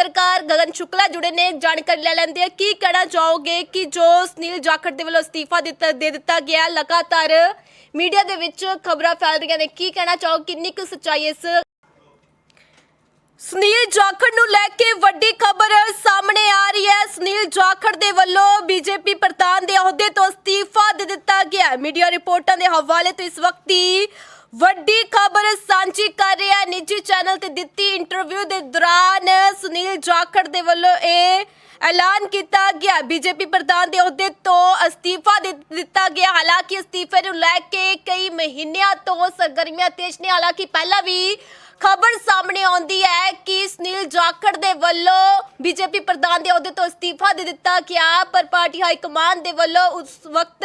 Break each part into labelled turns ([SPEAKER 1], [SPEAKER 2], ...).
[SPEAKER 1] ਪੱਤਰਕਾਰ ਗਗਨ ਸ਼ੁਕਲਾ ਜੁੜੇ ਨੇ, ਜਾਣਕਾਰੀ ਲੈ ਲੈਂਦੇ ਆ ਕੀ ਕਹਿਣਾ ਚਾਹੋਗੇ ਕਿ ਜੋ ਸੁਨੀਲ ਜਾਖੜ ਦੇ ਵੱਲੋਂ ਅਸਤੀਫਾ ਦਿੱਤਾ, ਦੇ ਦਿੱਤਾ ਗਿਆ, ਲਗਾਤਾਰ ਮੀਡੀਆ ਦੇ ਵਿੱਚ ਖਬਰਾਂ ਫੈਲ ਰਹੀਆਂ ਨੇ, ਕੀ ਕਹਿਣਾ ਚਾਹੋ ਕਿੰਨੀ ਕੁ ਸੱਚਾਈ ਇਸ? ਸੁਨੀਲ ਜਾਖੜ ਨੂੰ ਲੈ ਕੇ ਵੱਡੀ ਖਬਰ ਸਾਹਮਣੇ ਆ ਰਹੀ ਹੈ। ਸੁਨੀਲ ਜਾਖੜ ਦੇ ਵੱਲੋਂ ਬੀਜੇਪੀ ਪ੍ਰਧਾਨ ਦੇ ਅਹੁਦੇ ਤੋਂ ਅਸਤੀਫਾ ਦੇ ਦਿੱਤਾ ਗਿਆ ਮੀਡੀਆ ਰਿਪੋਰਟਾਂ ਦੇ ਹਵਾਲੇ ਤੋਂ ਇਸ ਵਕਤ ਦੀ ਵੱਡੀ ਖਬਰ ਸਾਂਝੀ ਕਰ ਰਿਹਾ ਨਿੱਜੀ ਚੈਨਲ ਤੇ ਦਿੱਤੀ ਇੰਟਰਵਿਊ ਦੇ ਦੌਰਾਨ ਸੁਨੀਲ ਜਾਖੜ ਦੇ ਵੱਲੋਂ ਇਹ ਐਲਾਨ ਕੀਤਾ ਗਿਆ। ਬੀਜੇਪੀ ਪ੍ਰਧਾਨ ਦੇ ਅਹੁਦੇ ਤੋਂ ਅਸਤੀਫਾ ਦੇ ਦਿੱਤਾ ਗਿਆ। ਹਾਲਾਂਕਿ ਅਸਤੀਫੇ ਨੂੰ ਲੈ ਕੇ ਕਈ ਮਹੀਨਿਆਂ ਤੋਂ ਸਰਗਰਮੀਆਂ ਤੇਜ਼ ਨੇ। ਹਾਲਾਂਕਿ ਪਹਿਲਾਂ ਵੀ ਖਬਰ ਸਾਹਮਣੇ ਆਉਂਦੀ ਹੈ ਕਿ ਸੁਨੀਲ ਜਾਖੜ ਦੇ ਵੱਲੋਂ ਬੀਜੇਪੀ ਪ੍ਰਧਾਨ ਦੇ ਅਹੁਦੇ ਤੋਂ ਅਸਤੀਫਾ ਦੇ ਦਿੱਤਾ ਗਿਆ। ਪਰ ਪਾਰਟੀ ਹਾਈ ਕਮਾਂਡ ਦੇ ਵੱਲੋਂ ਉਸ ਵਕਤ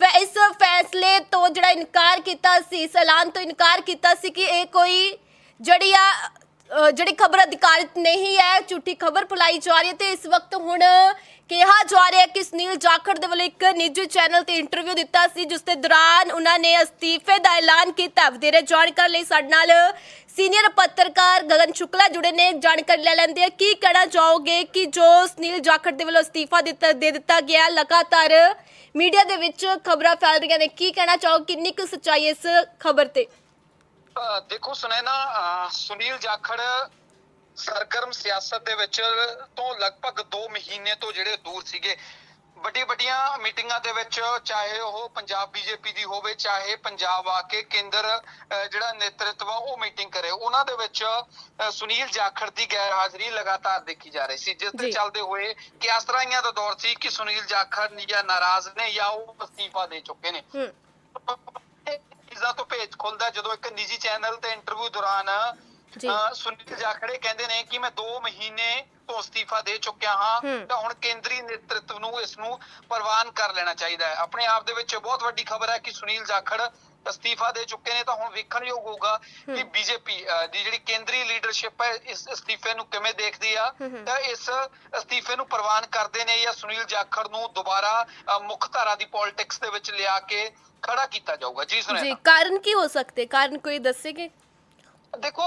[SPEAKER 1] ਫੈ- ਇਸ ਫੈਸਲੇ ਤੋਂ ਜਿਹੜਾ ਇਨਕਾਰ ਕੀਤਾ ਸੀ ਇਸ ਐਲਾਨ ਤੋਂ ਇਨਕਾਰ ਕੀਤਾ ਸੀ ਕਿ ਇਹ ਕੋਈ ਜਿਹੜੀ ਆ ਜਿਹੜੀ ਖਬਰ ਅਧਿਕਾਰਿਤ ਨਹੀਂ ਹੈ, ਝੂਠੀ ਖਬਰ ਫੈਲਾਈ ਜਾ ਰਹੀ ਹੈ ਤੇ ਇਸ ਵਕਤ ਹੁਣ ਕਿਹਾ ਜਾ ਰਿਹਾ ਹੈ ਕਿ ਸੁਨੀਲ ਜਾਖੜ ਦੇ ਵੱਲੋਂ ਇੱਕ ਨਿੱਜੀ ਚੈਨਲ ਤੇ ਇੰਟਰਵਿਊ ਦਿੱਤਾ ਸੀ, ਜਿਸ ਦੇ ਦੌਰਾਨ ਉਹਨਾਂ ਨੇ ਅਸਤੀਫੇ ਦਾ ਐਲਾਨ ਕੀਤਾ। ਵਧੇਰੇ ਜਾਣਕਾਰੀ ਲਈ ਸਾਡੇ ਨਾਲ ਸੀਨੀਅਰ ਪੱਤਰਕਾਰ ਗਗਨ ਸ਼ੁਕਲਾ ਜੁੜੇ ਨੇ। ਜਾਣਕਾਰੀ ਲੈ ਲੈਂਦੇ ਆ ਕੀ ਕਹਿਣਾ ਚਾਹੋਗੇ ਕਿ ਜੋ ਸੁਨੀਲ ਜਾਖੜ ਦੇ ਵੱਲੋਂ ਅਸਤੀਫਾ ਦਿੱਤਾ ਦੇ ਦਿੱਤਾ ਗਿਆ, ਲਗਾਤਾਰ ਮੀਡੀਆ ਦੇ ਵਿੱਚ ਖਬਰਾਂ ਫੈਲ ਰਹੀਆਂ ਨੇ। ਕੀ ਕਹਿਣਾ ਚਾਹੋ ਕਿੰਨੀ ਕੁ ਸੱਚਾਈ ਇਸ ਖਬਰ ਤੇ?
[SPEAKER 2] ਦੇਖੋ ਸੁਨੈਨਾ ਸੁਨੀਲ ਜਾਖੜ ਸਰਗਰਮ ਸਿਆਸਤ ਦੇ ਵਿੱਚ ਤੋਂ ਲਗਭਗ 2 ਮਹੀਨੇ ਤੋਂ ਜਿਹੜੇ ਦੂਰ ਸੀਗੇ। ਵੱਡੀ ਵੱਡੀਆਂ ਮੀਟਿੰਗਾਂ ਦੇ ਵਿੱਚ ਚਾਹੇ ਉਹ ਪੰਜਾਬ ਬੀਜੇਪੀ ਦੀ ਹੋਵੇ ਚਾਹੇ ਪੰਜਾਬ ਆ ਕੇ ਕੇਂਦਰ ਜਿਹੜਾ ਨੇਤਰਤਵ ਉਹ ਮੀਟਿੰਗ ਕਰੇ। ਉਹਨਾਂ ਦੇ ਵਿੱਚ ਸੁਨੀਲ ਜਾਖੜ ਦੀ ਗੈਰ ਹਾਜ਼ਰੀ ਲਗਾਤਾਰ ਦੇਖੀ ਜਾ ਰਹੀ ਸੀ। ਜਿਸ ਦੇ। ਚੱਲਦੇ ਹੋਏ ਕਿ ਇਸ ਤਰ੍ਹਾਂ ਦਾ ਦੌਰ ਸੀ ਕਿ ਸੁਨੀਲ ਜਾਖੜ ਜਾਂ ਨਾਰਾਜ਼ ਨੇ ਜਾਂ ਉਹ ਅਸਤੀਫਾ ਦੇ ਚੁੱਕੇ ਨੇ।
[SPEAKER 1] ਹੂੰ
[SPEAKER 2] ਚੀਜ਼ਾਂ ਤੋਂ ਭੇਜ ਖੁੱਲਦਾ ਜਦੋਂ ਇੱਕ ਨਿੱਜੀ ਚੈਨਲ ਤੇ ਇੰਟਰਵਿਊ ਦੌਰਾਨ ਸੁਨੀਲ ਜਾਖੜੇ ਕਹਿੰਦੇ ਨੇ ਕਿ ਮੈਂ 2 ਮਹੀਨੇ ਤੋਂ ਅਸਤੀਫਾ ਦੇ ਚੁੱਕਿਆ ਹੂੰ। ਤਾਂ ਹੁਣ ਕੇਂਦਰੀ ਨੇਤਰਤਵ ਨੂੰ ਇਸ ਨੂੰ ਪ੍ਰਵਾਨ ਕਰ ਲੈਣਾ ਚਾਹੀਦਾ ਹੈ। ਆਪਣੇ ਆਪ ਦੇ ਵਿੱਚ ਬਹੁਤ ਵੱਡੀ ਖਬਰ ਹੈ ਕਿ ਸੁਨੀਲ ਜਾਖੜ ਅਸਤੀਫਾ ਦੇ ਚੁੱਕੇ ਨੇ ਤਾਂ ਹੁਣ ਵੇਖਣਯੋਗ ਹੋਊਗਾ ਕਿ। ਬੀਜੇਪੀ ਦੀ ਜਿਹੜੀ ਕੇਂਦਰੀ ਲੀਡਰਸ਼ਿਪ ਹੈ ਇਸ ਅਸਤੀਫੇ ਨੂੰ ਕਿਵੇਂ ਦੇਖਦੀ ਆ। ਤਾਂ ਇਸ ਅਸਤੀਫੇ ਨੂੰ ਪ੍ਰਵਾਨ ਕਰਦੇ ਨੇ ਜਾਂ ਸੁਨੀਲ ਜਾਖੜ ਨੂੰ ਦੁਬਾਰਾ ਮੁੱਖ ਧਾਰਾ ਦੀ ਪੋਲਿਟਿਕਸ ਦੇ ਵਿੱਚ ਲਿਆ ਕੇ ਖੜਾ ਕੀਤਾ ਜਾਊਗਾ। ਜੀ
[SPEAKER 1] ਜੀ
[SPEAKER 2] ਸੁਨੇਹਾ
[SPEAKER 1] ਕਾਰਨ ਕੀ ਹੋ ਸਕਦੇ? ਕਾਰਨ ਕੋਈ ਦੱਸੇਗੇ?
[SPEAKER 2] ਦੇਖੋ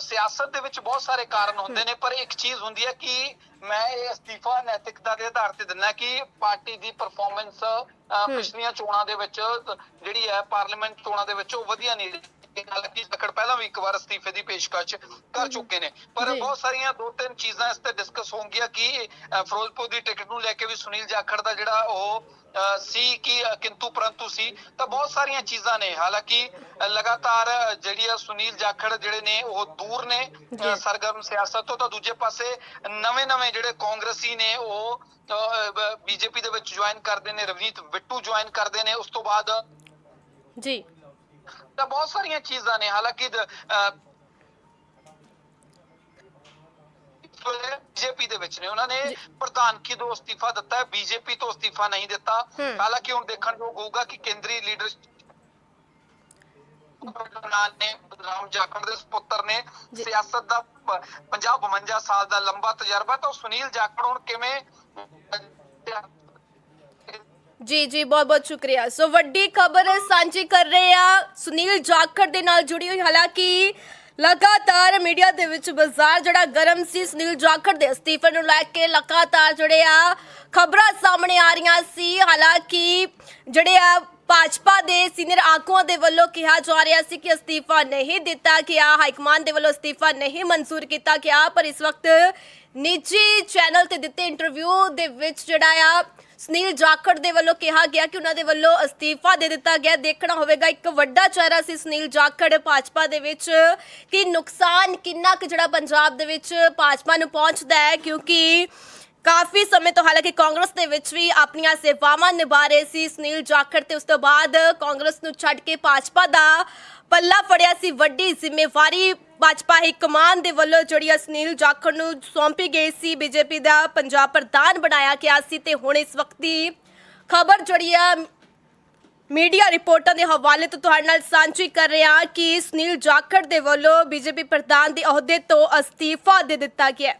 [SPEAKER 2] ਸਿਆਸਤ ਦੇ ਵਿੱਚ ਬਹੁਤ ਸਾਰੇ ਕਾਰਨ ਹੁੰਦੇ ਨੇ ਪਰ ਇੱਕ ਚੀਜ਼ ਹੁੰਦੀ ਹੈ ਕਿ ਮੈਂ ਇਹ ਅਸਤੀਫਾ ਨੈਤਿਕਤਾ ਦੇ ਆਧਾਰ ਤੇ ਦਿੰਦਾ ਕਿ ਪਾਰਟੀ ਦੀ ਪਰਫਾਰਮੈਂਸ ਪਿਛਲੀਆਂ ਚੋਣਾਂ ਦੇ ਵਿੱਚ ਜਿਹੜੀ ਹੈ ਪਾਰਲੀਮੈਂਟ ਚੋਣਾਂ ਦੇ ਵਿੱਚ ਉਹ ਵਧੀਆ ਨਹੀਂ ਰਹੀ। ਹਾਲਾਂਕਿ ਜਕੜ ਪਹਿਲਾਂ ਵੀ ਇੱਕ ਵਾਰ ਅਸਤੀਫੇ ਦੀ ਪੇਸ਼ਕਸ਼ ਕਰ ਚੁੱਕੇ ਨੇ। ਪਰ। ਬਹੁਤ ਸਾਰੀਆਂ ਦੋ ਤਿੰਨ ਚੀਜ਼ਾਂ ਇਸ ਤੇ ਡਿਸਕਸ ਹੋਣਗੀਆਂ ਕਿ ਫਿਰੋਜ਼ਪੁਰ ਦੀ ਟਿਕਟ ਨੂੰ ਲੈ ਕੇ ਵੀ ਸੁਨੀਲ ਜਾਖੜ ਦਾ ਜਿਹੜਾ ਉਹ ਸੀ ਕਿ ਕਿੰਤੂ ਪਰੰਤੂ ਸੀ ਤਾਂ ਬਹੁਤ ਸਾਰੀਆਂ ਚੀਜ਼ਾਂ ਨੇ। ਹਾਲਾਂਕਿ ਲਗਾਤਾਰ ਜਿਹੜੀ ਆ ਸੁਨੀਲ ਜਾਖੜ ਜਿਹੜੇ ਨੇ ਉਹ ਦੂਰ ਨੇ। ਸਰਗਰਮ ਸਿਆਸਤ ਤੋਂ ਤਾਂ ਦੂਜੇ ਪਾਸੇ ਨਵੇਂ-ਨਵੇਂ ਜਿਹੜੇ ਕਾਂਗਰਸੀ ਨੇ ਉਹ ਬੀਜੇਪੀ ਦੇ ਵਿੱਚ ਜੁਆਇਨ ਕਰਦੇ ਨੇ ਰਵਨੀਤ ਬਿੱਟੂ ਜੁਆਇਨ ਕਰਦੇ ਨੇ ਉਸ ਤੋਂ ਬਾਅਦ
[SPEAKER 1] ਜੀ।
[SPEAKER 2] ਤਾਂ ਬਹੁਤ ਸਾਰੀਆਂ ਚੀਜ਼ਾਂ ਨੇ। ਹਾਲਾਂਕਿ ਅਹ, ਬੀਜੇਪੀ ਦੇ ਵਿੱਚ ਨੇ ਉਹਨਾਂ ਨੇ
[SPEAKER 1] ਜੀ।
[SPEAKER 2] ਪ੍ਰਧਾਨਗੀ ਤੋਂ ਅਸਤੀਫਾ ਦਿੱਤਾ ਹੈ ਬੀਜੇਪੀ ਤੋਂ ਅਸਤੀਫਾ ਨਹੀਂ ਦਿੱਤਾ। ਹਾਲਾਂਕਿ ਹੁਣ ਦੇਖਣ ਯੋਗ ਹੋਊਗਾ ਕਿ ਕੇਂਦਰੀ ਲੀਡਰਸ਼ਿਪ ਨੇ ਰਾਮ ਜਾਖੜ ਦੇ ਸੁਪੁੱਤਰ ਨੇ। ਸਿਆਸਤ ਦਾ 50 52 ਸਾਲ ਦਾ ਲੰਬਾ ਤਜਰਬਾ ਤਾਂ ਸੁਨੀਲ ਜਾਖੜ ਹੁਣ ਕਿਵੇਂ
[SPEAKER 1] ਜੀ ਜੀ ਬਹੁਤ ਬਹੁਤ ਸ਼ੁਕਰੀਆ ਸੋ ਵੱਡੀ ਖਬਰ ਸਾਂਝੀ ਕਰ ਰਹੇ ਆ ਸੁਨੀਲ ਜਾਖੜ ਦੇ ਨਾਲ ਜੁੜੀ ਹੋਈ ਹਾਲਾਂਕਿ ਲਗਾਤਾਰ ਮੀਡੀਆ ਦੇ ਵਿੱਚ ਬਾਜ਼ਾਰ ਜਿਹੜਾ ਗਰਮ ਸੀ, ਸੁਨੀਲ ਜਾਖੜ ਦੇ ਅਸਤੀਫੇ ਨੂੰ ਲੈ ਕੇ ਲਗਾਤਾਰ ਜਿਹੜੇ ਆ ਖਬਰਾਂ ਸਾਹਮਣੇ ਆ ਰਹੀਆਂ ਸੀ। ਹਾਲਾਂਕਿ ਜਿਹੜੇ ਆ ਭਾਜਪਾ ਦੇ ਸੀਨੀਅਰ ਆਗੂਆਂ ਦੇ ਵੱਲੋਂ ਕਿਹਾ ਜਾ ਰਿਹਾ ਸੀ ਕਿ ਅਸਤੀਫਾ ਨਹੀਂ ਦਿੱਤਾ ਗਿਆ ਹਾਈਕਮਾਨ ਦੇ ਵੱਲੋਂ ਅਸਤੀਫਾ ਨਹੀਂ ਮਨਜ਼ੂਰ ਕੀਤਾ ਗਿਆ, ਪਰ ਇਸ ਵਕਤ ਨਿੱਜੀ ਚੈਨਲ ਤੇ ਦਿੱਤੇ ਇੰਟਰਵਿਊ ਦੇ ਵਿੱਚ ਜਿਹੜਾ ਆ ਸੁਨੀਲ ਜਾਖੜ ਦੇ ਵੱਲੋਂ ਕਿਹਾ ਗਿਆ ਕਿ ਉਹਨਾਂ ਦੇ ਵੱਲੋਂ ਅਸਤੀਫਾ ਦੇ ਦਿੱਤਾ ਗਿਆ। ਦੇਖਣਾ ਹੋਵੇਗਾ, ਇੱਕ ਵੱਡਾ ਚਿਹਰਾ ਸੀ ਸੁਨੀਲ ਜਾਖੜ ਭਾਜਪਾ ਦੇ ਵਿੱਚ ਕਿ ਨੁਕਸਾਨ ਕਿੰਨਾ ਕੁ ਜਿਹੜਾ ਪੰਜਾਬ ਦੇ ਵਿੱਚ ਭਾਜਪਾ ਨੂੰ ਪਹੁੰਚਦਾ ਹੈ, ਕਿਉਂਕਿ ਕਾਫੀ ਸਮੇਂ ਤੋਂ ਹਾਲਾਂਕਿ ਕਾਂਗਰਸ ਦੇ ਵਿੱਚ ਵੀ ਆਪਣੀਆਂ ਸੇਵਾਵਾਂ ਨਿਭਾ ਰਹੇ ਸੀ ਸੁਨੀਲ ਜਾਖੜ ਤੇ ਉਸ ਤੋਂ ਬਾਅਦ ਕਾਂਗਰਸ ਨੂੰ ਛੱਡ ਕੇ ਭਾਜਪਾ ਦਾ ਪੱਲਾ ਫੜਿਆ ਸੀ, ਵੱਡੀ ਜ਼ਿੰਮੇਵਾਰੀ ਭਾਜਪਾ ਹੀ ਕਮਾਨ ਦੇ ਵੱਲੋਂ ਜਿਹੜੀ ਆ ਸੁਨੀਲ ਜਾਖੜ ਨੂੰ ਸੌਂਪੀ ਗਈ ਸੀ, ਬੀਜੇਪੀ ਦਾ ਪੰਜਾਬ ਪ੍ਰਧਾਨ ਬਣਾਇਆ ਗਿਆ ਸੀ ਤੇ ਹੁਣ ਇਸ ਵਕਤ ਦੀ ਖਬਰ ਜਿਹੜੀ ਆ, ਮੀਡੀਆ ਰਿਪੋਰਟਾਂ ਦੇ ਹਵਾਲੇ ਤੋਂ ਤੁਹਾਡੇ ਨਾਲ ਸਾਂਝੀ ਕਰ ਰਿਹਾ ਕਿ ਸੁਨੀਲ ਜਾਖੜ ਦੇ ਵੱਲੋਂ ਬੀਜੇਪੀ ਪ੍ਰਧਾਨ ਦੇ ਅਹੁਦੇ ਤੋਂ ਅਸਤੀਫਾ ਦੇ ਦਿੱਤਾ ਗਿਆ ਹੈ।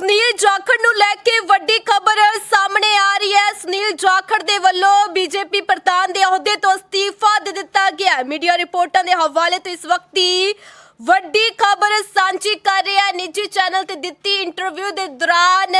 [SPEAKER 1] ਸੁਨੀਲ ਜਾਖੜ ਨੂੰ ਲੈ ਕੇ ਵੱਡੀ ਖਬਰ ਸਾਹਮਣੇ ਆ ਰਹੀ ਹੈ ਸੁਨੀਲ ਜਾਖੜ ਦੇ ਵੱਲੋਂ ਬੀਜੇਪੀ ਪ੍ਰਧਾਨ ਦੇ ਅਹੁਦੇ ਤੋਂ ਅਸਤੀਫਾ ਦੇ ਦਿੱਤਾ ਗਿਆ ਹੈ। ਮੀਡੀਆ ਰਿਪੋਰਟਾਂ ਦੇ ਹਵਾਲੇ ਤੋਂ ਇਸ ਵਕਤ ਦੀ ਵੱਡੀ ਖਬਰ ਸਾਂਝੀ ਕਰ ਰਿਹਾ ਨਿੱਜੀ ਚੈਨਲ ਤੇ ਦਿੱਤੀ ਇੰਟਰਵਿਊ ਦੇ ਦੌਰਾਨ